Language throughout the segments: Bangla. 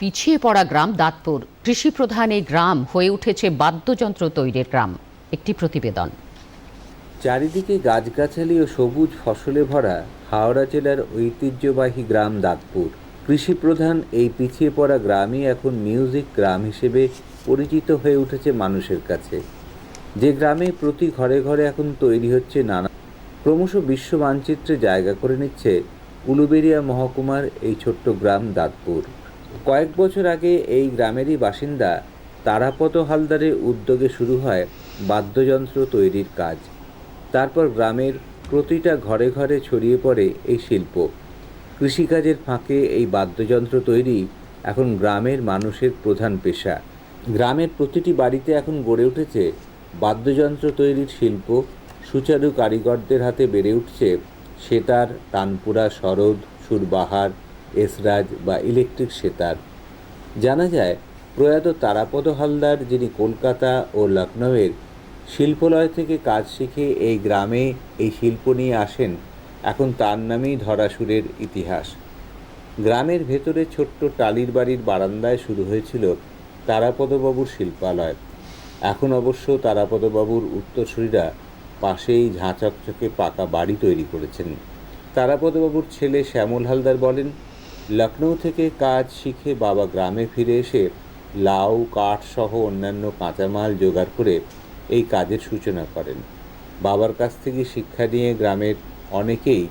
পিছিয়ে পড়া গ্রাম দাঁতপুর। কৃষি প্রধান এই গ্রাম হয়ে উঠেছে বাদ্যযন্ত্র তৈরির গ্রাম। একটি প্রতিবেদন। চারিদিকে গাছগাছালি ও সবুজ ফসলে ভরা হাওড়া জেলার ঐতিহ্যবাহী গ্রাম দাঁতপুর। কৃষি প্রধান এই পিছিয়ে পড়া গ্রামই এখন মিউজিক গ্রাম হিসেবে পরিচিত হয়ে উঠেছে মানুষের কাছে। যে গ্রামে প্রতি ঘরে ঘরে এখন তৈরি হচ্ছে নানা ক্রমশ বিশ্ব মানচিত্রে জায়গা করে নিচ্ছে উলুবেড়িয়া মহকুমার এই ছোট্ট গ্রাম দাঁতপুর। কয়েক বছর আগে এই গ্রামেরই বাসিন্দা তারাপত হালদারের উদ্যোগে শুরু হয় বাদ্যযন্ত্র তৈরির কাজ। তারপর গ্রামের প্রতিটা ঘরে ঘরে ছড়িয়ে পড়ে এই শিল্প। কৃষিকাজের ফাঁকে এই বাদ্যযন্ত্র তৈরি এখন গ্রামের মানুষের প্রধান পেশা। গ্রামের প্রতিটি বাড়িতে এখন গড়ে উঠেছে বাদ্যযন্ত্র তৈরির শিল্প। সুচারু কারিগরদের হাতে বেড়ে উঠছে সেতার, তানপুরা সরোদ সুরবাহার এসরাজ বা ইলেকট্রিক সেতার। জানা যায়, প্রয়াত তারাপদ হালদার, যিনি কলকাতা ও লখনৌয়ের শিল্পলয় থেকে কাজ শিখে এই গ্রামে এই শিল্প নিয়ে আসেন, এখন তার নামেই ধরাসুরের ইতিহাস। গ্রামের ভেতরে ছোট্ট টালির বাড়ির বারান্দায় শুরু হয়েছিল তারাপদবাবুর শিল্পালয়। এখন অবশ্য তারাপদবাবুর উত্তরসূরিরা পাশেই ঝাঁচকচকে পাকা বাড়ি তৈরি করেছেন। তারাপদবাবুর ছেলে শ্যামল হালদার বলেন লখনৌ থেকে কাজ শিখে বাবা গ্রামে ফিরে এসে লাউ, কাঠ সহ অন্যান্য কাঁচামাল জোগাড় করে এই কাজের সূচনা করেন। বাবার কাছ থেকে শিক্ষা নিয়ে গ্রামের অনেকেই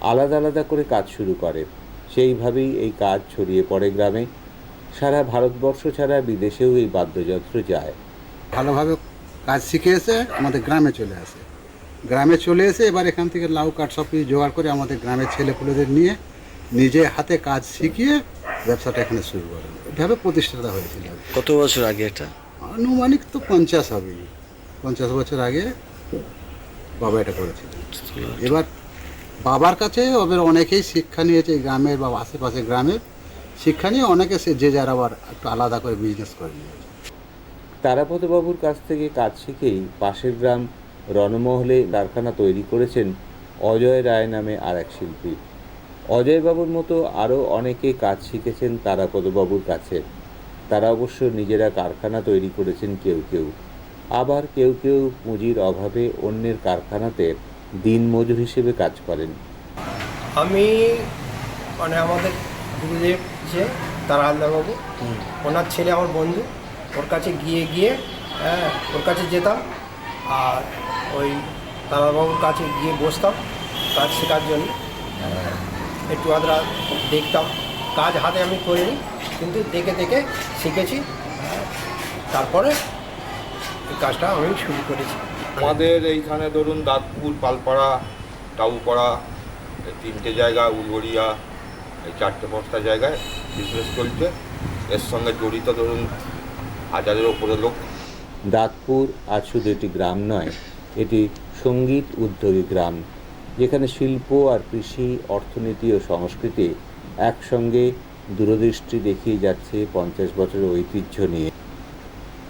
আলাদা আলাদা করে কাজ শুরু করে। সেইভাবেই এই কাজ ছড়িয়ে পড়ে গ্রামে। সারা ভারতবর্ষ ছাড়া বিদেশেও এই বাদ্যযন্ত্র যায়। ভালোভাবে কাজ শিখে এসে আমাদের গ্রামে চলে আসে। গ্রামে চলে এসে এবার এখান থেকে লাউ, কাঠ সব কিছু জোগাড় করে আমাদের গ্রামের ছেলেপুলেদের নিয়ে নিজে হাতে কাজ শিখিয়ে ব্যবসাটা এখানে শুরু করেন। এভাবে প্রতিষ্ঠাতা হয়েছিল। কত বছর আগে এটা? আনুমানিক তো পঞ্চাশ হবে। পঞ্চাশ বছর আগে বাবা এটা করেছিলেন এবার বাবার কাছে ওদের অনেকেই শিক্ষা নিয়েছে গ্রামের বা আশেপাশে গ্রামের শিক্ষা নিয়ে অনেকে সে যে যার আবার একটু আলাদা করে বিজনেস করে নিয়েছে। তারাপদবাবুর কাছ থেকে কাজ শিখেই পাশের গ্রাম রণমহলে কারখানা তৈরি করেছেন অজয় রায় নামে আর এক শিল্পী। অজয়বাবুর মতো আরও অনেকে কাজ শিখেছেন তারাপদবাবুর কাছে। তারা অবশ্য নিজেরা কারখানা তৈরি করেছেন কেউ কেউ। আবার কেউ কেউ পুঁজির অভাবে অন্যের কারখানাতে দিনমজুর হিসেবে কাজ করেন। আমি মানে আমাদের গুরুদেব যে তারা ওনার ছেলে আমার বন্ধু ওর কাছে গিয়ে গিয়ে হ্যাঁ ওর কাছে যেতাম আর ওই তারাবাবুর কাছে গিয়ে বসতাম কাজ শেখার জন্য। হ্যাঁ, একটু আধরা দেখতাম। কাজ হাতে আমি করিনি কিন্তু দেখে দেখে শিখেছি। তারপরে এই কাজটা আমি শুরু করেছি। আমাদের এইখানে ধরুন দাঁতপুর পালপাড়া টাউপাড়া এই তিনটে জায়গা উলগড়িয়া এই চারটে পাঁচটা জায়গায় বিজনেস চলছে। এর সঙ্গে জড়িত ধরুন হাজারের ওপরে লোক। দাঁতপুর আজ শুধু একটি গ্রাম নয় এটি সংগীত উদ্যোগী গ্রাম। যেখানে শিল্প আর কৃষি, অর্থনীতি ও সংস্কৃতি একসঙ্গে দূরদৃষ্টি দেখিয়ে যাচ্ছে পঞ্চাশ বছরের ঐতিহ্য নিয়ে।